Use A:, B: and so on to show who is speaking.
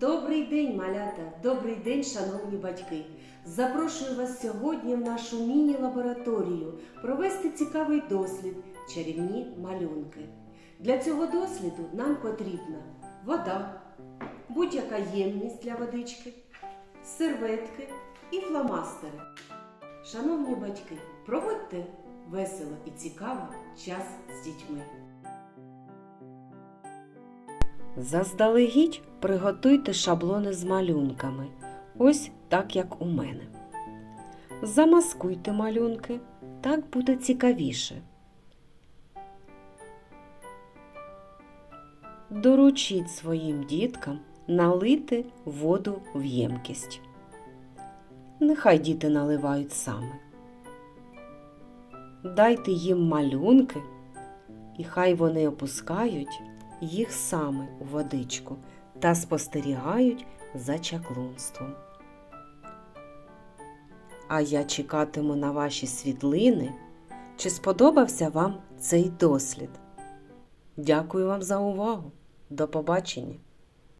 A: Добрий день, малята! Добрий день, шановні батьки! Запрошую вас сьогодні в нашу міні-лабораторію провести цікавий дослід чарівні малюнки. Для цього досліду нам потрібна вода, будь-яка ємність для водички, серветки і фломастери. Шановні батьки, проводьте весело і цікаво час з дітьми. Заздалегідь приготуйте шаблони з малюнками, ось так як у мене. Замаскуйте малюнки, так буде цікавіше. Доручіть своїм діткам налити воду в ємкість. Нехай діти наливають саме. Дайте їм малюнки, і хай вони опускають їх саме у водичку та спостерігають за чаклунством. А я чекатиму на ваші світлини. Чи сподобався вам цей дослід? Дякую вам за увагу. До побачення!